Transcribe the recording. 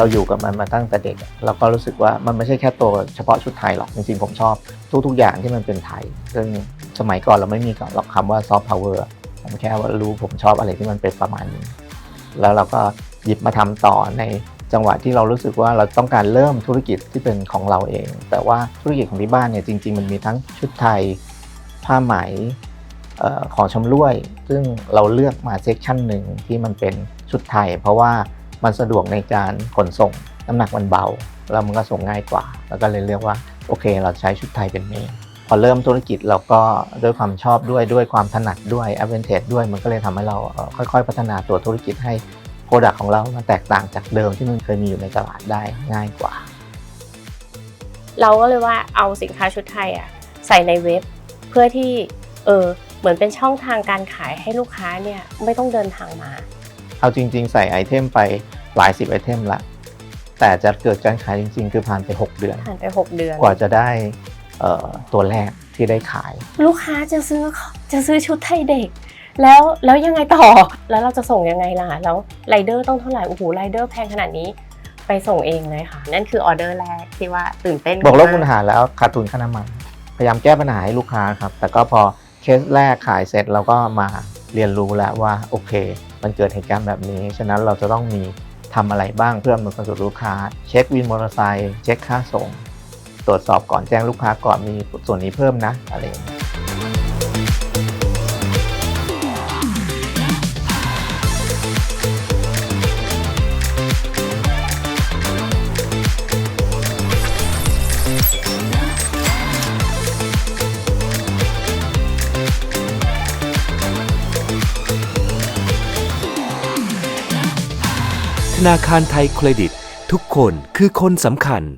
เราอยู่กับมันมาตั้งแต่เด็ก เราก็รู้สึกว่ามันไม่ใช่แค่ตัวเฉพาะชุดไทยหรอก จริงๆ ผมชอบทุก ๆ อย่างที่มันเป็นไทย ซึ่งสมัยก่อนเราไม่มีหรอกคำว่าซอฟต์พาวเวอร์ผมแค่ว่ารู้ผมชอบอะไรที่มันเป็นประมาณนี้ แล้วเราก็หยิบมาทำต่อในจังหวะที่เรารู้สึกว่าเราต้องการเริ่มธุรกิจที่เป็นของเราเอง แต่ว่าธุรกิจของที่บ้านเนี่ยจริง ๆ มันมีทั้งชุดไทย ผ้าไหมออของชำร่วย ซึ่งเราเลือกมาเซกชันหนึ่งที่มันเป็นชุดไทย เพราะว่า มันสะดวกในการขนส่งน้ำหนักมันเบา แล้วมันก็ส่งง่ายกว่า แล้วก็เลยเลือกว่าโอเค เราใช้ชุดไทยเป็นเมนพอเริ่มธุรกิจเราก็ด้วยความชอบด้วยด้วยความถนัดด้วย a d v a n t a g e ด้วยมันก็เลยทำให้เราค่อยๆ พัฒนาตัวธุรกิจให้โปรดักต์ของเรา มันแตกต่างจากเดิมที่มันเคยมีอยู่ในตลาดได้ง่ายกว่า เราก็เลยว่าเอาสินค้าชุดไทยอะใส่ในเว็บ เพื่อที่เออเหมือนเป็นช่องทางการขายให้ลูกค้าเนี่ยไม่ต้องเดินทางมา เอาจริง ๆ ใส่ไอเทมไปหลายสิบไอเทมละ แต่จะเกิดการขายจริง ๆ คือผ่านไป 6 เดือน ผ่านไป 6 เดือน กว่าจะได้เอ่อตัวแรกที่ได้ขาย ลูกค้าจะซื้อจะซื้อชุดไทยเด็ก แล้วแล้วยังไงต่อแล้วเราจะส่งยังไงล่ะ แล้วไรเดอร์ต้องเท่าไหร่โอ้โหไรเดอร์แพงขนาดนี้ไปส่งเองเลยค่ะ นั่นคือออเดอร์แรกที่ว่าตื่นเต้นบอกลบมากปัญหาแล้วขาดทุนค่าน้ำมัน พยายามแก้ปัญหาให้ลูกค้าครับ แต่ก็พอเคสแรกขายเสร็จเราก็มาเรียนรู้แล้วว่าโอเค มันเกิดเหตุการณ์แบบนี้ ฉะนั้นเราจะต้องมีทำอะไรบ้างเพื่ออำนวยความสะดวกลูกค้า เช็ควินมอเตอร์ไซค์เช็คค่าส่ง ตรวจสอบก่อนแจ้งลูกค้าก่อนมีส่วนนี้เพิ่มนะอะไรอย่างเงี้ย นาคารไทยเครดิต ทุกคนคือคนสำคัญ